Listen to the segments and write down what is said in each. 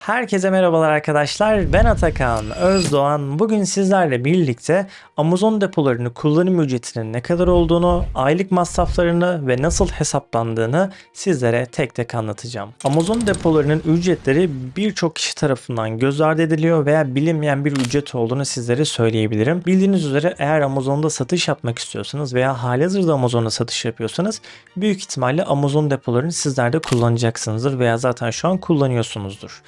Herkese merhabalar arkadaşlar. Ben Atakan Özdoğan. Bugün sizlerle birlikte Amazon depolarını kullanım ücretinin ne kadar olduğunu, aylık masraflarını ve nasıl hesaplandığını sizlere tek tek anlatacağım. Amazon depolarının ücretleri birçok kişi tarafından göz ardı ediliyor veya bilinmeyen bir ücret olduğunu sizlere söyleyebilirim. Bildiğiniz üzere eğer Amazon'da satış yapmak istiyorsanız veya halihazırda Amazon'da satış yapıyorsanız büyük ihtimalle Amazon depolarını sizler de kullanacaksınızdır veya zaten şu an kullanıyorsunuzdur.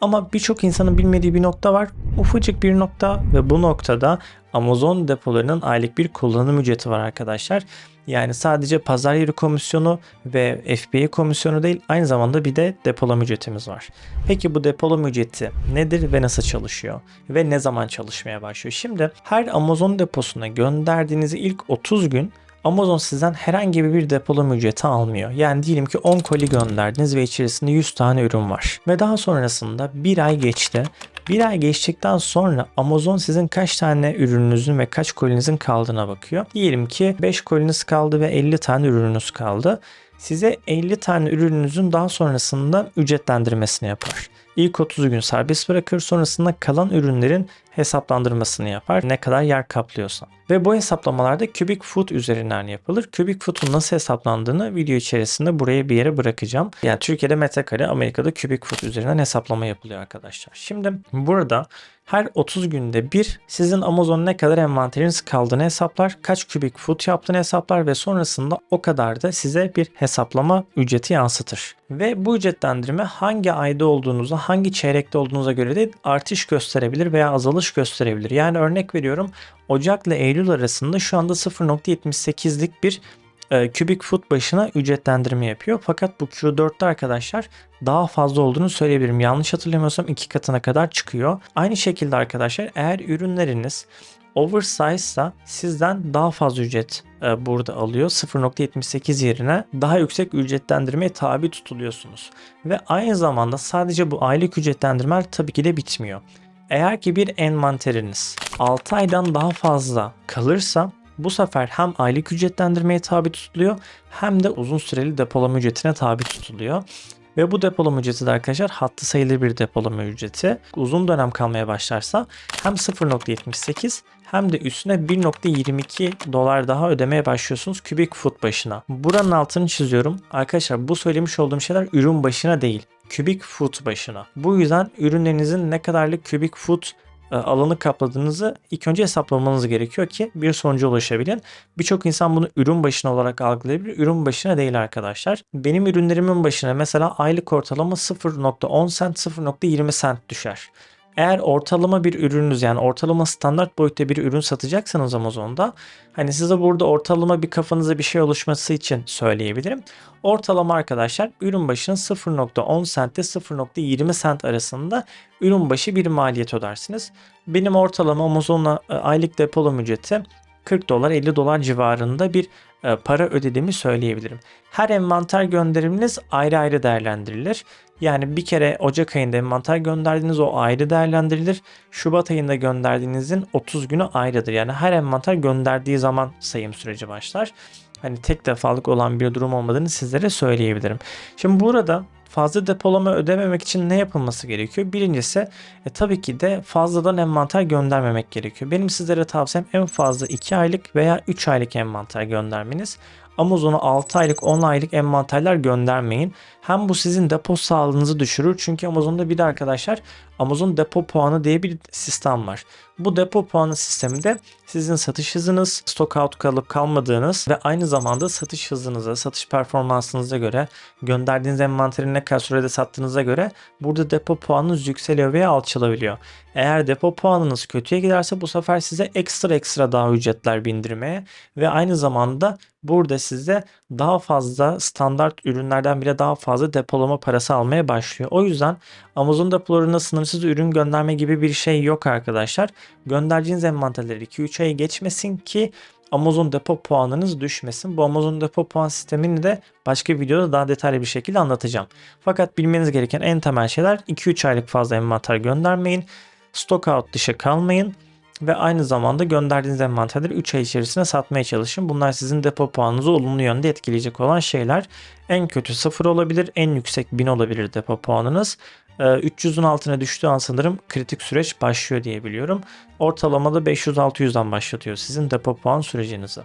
Ama birçok insanın bilmediği bir nokta var. Ufacık bir nokta ve bu noktada Amazon depolarının aylık bir kullanım ücreti var arkadaşlar. Yani sadece pazar yeri komisyonu ve FBA komisyonu değil aynı zamanda bir de depolama ücretimiz var. Peki bu depolama ücreti nedir ve nasıl çalışıyor? Ve ne zaman çalışmaya başlıyor? Şimdi her Amazon deposuna gönderdiğiniz ilk 30 gün Amazon sizden herhangi bir depolama ücreti almıyor. Yani diyelim ki 10 koli gönderdiniz ve içerisinde 100 tane ürün var. Ve daha sonrasında bir ay geçti. Bir ay geçtikten sonra Amazon sizin kaç tane ürününüzün ve kaç kolinizin kaldığına bakıyor. Diyelim ki 5 koliniz kaldı ve 50 tane ürününüz kaldı. Size 50 tane ürününüzün daha sonrasında ücretlendirmesini yapar. İlk 30 gün serbest bırakır sonrasında kalan ürünlerin hesaplandırmasını yapar ne kadar yer kaplıyorsa. Ve bu hesaplamalarda cubic foot üzerinden yapılır. Cubic foot'un nasıl hesaplandığını video içerisinde buraya bir yere bırakacağım. Yani Türkiye'de metrekare, Amerika'da cubic foot üzerinden hesaplama yapılıyor arkadaşlar. Şimdi burada her 30 günde bir sizin Amazon ne kadar envanteriniz kaldığını hesaplar, kaç cubic foot yaptığını hesaplar ve sonrasında o kadar da size bir hesaplama ücreti yansıtır. Ve bu ücretlendirme hangi ayda olduğunuza, hangi çeyrekte olduğunuza göre de artış gösterebilir veya azalış gösterebilir. Yani örnek veriyorum Ocak ile Eylül arasında şu anda 0.78'lik bir e, kübik foot başına ücretlendirme yapıyor. Fakat bu Q4'te arkadaşlar daha fazla olduğunu söyleyebilirim. Yanlış hatırlamıyorsam iki katına kadar çıkıyor. Aynı şekilde arkadaşlar eğer ürünleriniz oversize ise sizden daha fazla ücret e, burada alıyor. 0.78 yerine daha yüksek ücretlendirmeye tabi tutuluyorsunuz. Ve aynı zamanda sadece bu aylık ücretlendirmeler tabii ki de bitmiyor. Eğer ki bir envanteriniz 6 aydan daha fazla kalırsa bu sefer hem aylık ücretlendirmeye tabi tutuluyor hem de uzun süreli depolama ücretine tabi tutuluyor. Ve bu depolama ücreti de arkadaşlar hattı sayılı bir depolama ücreti. Uzun dönem kalmaya başlarsa hem 0.78 hem de üstüne 1.22 dolar daha ödemeye başlıyorsunuz kübik foot başına. Buranın altını çiziyorum. Arkadaşlar bu söylemiş olduğum şeyler ürün başına değil. Kübik foot başına. Bu yüzden ürünlerinizin ne kadarlık kübik foot alanı kapladığınızı ilk önce hesaplamanız gerekiyor ki bir sonuca ulaşabilin. Birçok insan bunu ürün başına olarak algılayabilir. Ürün başına değil arkadaşlar. Benim ürünlerimin başına mesela aylık ortalama 0.10 cent 0.20 cent düşer. Eğer ortalama bir ürününüz yani ortalama standart boyutta bir ürün satacaksanız Amazon'da hani size burada ortalama bir kafanıza bir şey oluşması için söyleyebilirim. Ortalama arkadaşlar ürün başına 0.10 cent ile 0.20 cent arasında ürün başı bir maliyet ödersiniz. Benim ortalama Amazon'la e, aylık depolama ücreti 40 dolar 50 dolar civarında bir e, para ödediğimi söyleyebilirim. Her envanter gönderiminiz ayrı ayrı değerlendirilir. Yani bir kere Ocak ayında envanter gönderdiğiniz o ayrı değerlendirilir. Şubat ayında gönderdiğinizin 30 günü ayrıdır. Yani her envanter gönderdiği zaman sayım süreci başlar. Hani tek defalık olan bir durum olmadığını sizlere söyleyebilirim. Şimdi burada fazla depolama ödememek için ne yapılması gerekiyor? Birincisi e, tabii ki de fazladan envanter göndermemek gerekiyor. Benim sizlere tavsiyem en fazla 2 aylık veya 3 aylık envanter göndermeniz. Amazon'a 6 aylık 10 aylık envanterler göndermeyin. Hem bu sizin depo sağlığınızı düşürür. Çünkü Amazon'da bir de arkadaşlar Amazon depo puanı diye bir sistem var. Bu depo puanı sisteminde sizin satış hızınız, stock out kalıp kalmadığınız ve aynı zamanda satış hızınıza, satış performansınıza göre gönderdiğiniz envanterin ne kadar sürede sattığınıza göre burada depo puanınız yükseliyor veya alçalabiliyor. Eğer depo puanınız kötüye giderse bu sefer size ekstra ekstra daha ücretler bindirmeye ve aynı zamanda burada size daha fazla standart ürünlerden bile daha fazla depolama parası almaya başlıyor. O yüzden Amazon depolarında sınırsız ürün gönderme gibi bir şey yok arkadaşlar. Göndereceğiniz envanterleri 2-3 ay geçmesin ki Amazon depo puanınız düşmesin. Bu Amazon depo puan sistemini de başka bir videoda daha detaylı bir şekilde anlatacağım. Fakat bilmeniz gereken en temel şeyler 2-3 aylık fazla envanter göndermeyin. Stock out dışı kalmayın ve aynı zamanda gönderdiğiniz envanterleri 3 ay içerisinde satmaya çalışın. Bunlar sizin depo puanınızı olumlu yönde etkileyecek olan şeyler. En kötü 0 olabilir, en yüksek 1000 olabilir depo puanınız. e, 300'ün altına düştüğü an sanırım kritik süreç başlıyor diye biliyorum. Ortalamada 500-600'dan başlatıyor sizin depo puan sürecinizi.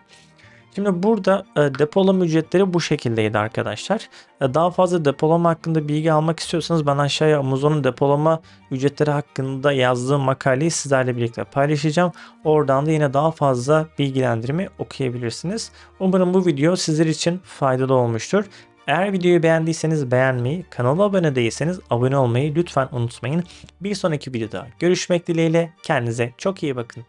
Şimdi burada e, depolama ücretleri bu şekildeydi arkadaşlar. E, daha fazla depolama hakkında bilgi almak istiyorsanız ben aşağıya Amazon'un depolama ücretleri hakkında yazdığım makaleyi sizlerle birlikte paylaşacağım. Oradan da yine daha fazla bilgilendirme okuyabilirsiniz. Umarım bu video sizler için faydalı olmuştur. Eğer videoyu beğendiyseniz beğenmeyi, kanala abone değilseniz abone olmayı lütfen unutmayın. Bir sonraki videoda görüşmek dileğiyle kendinize çok iyi bakın.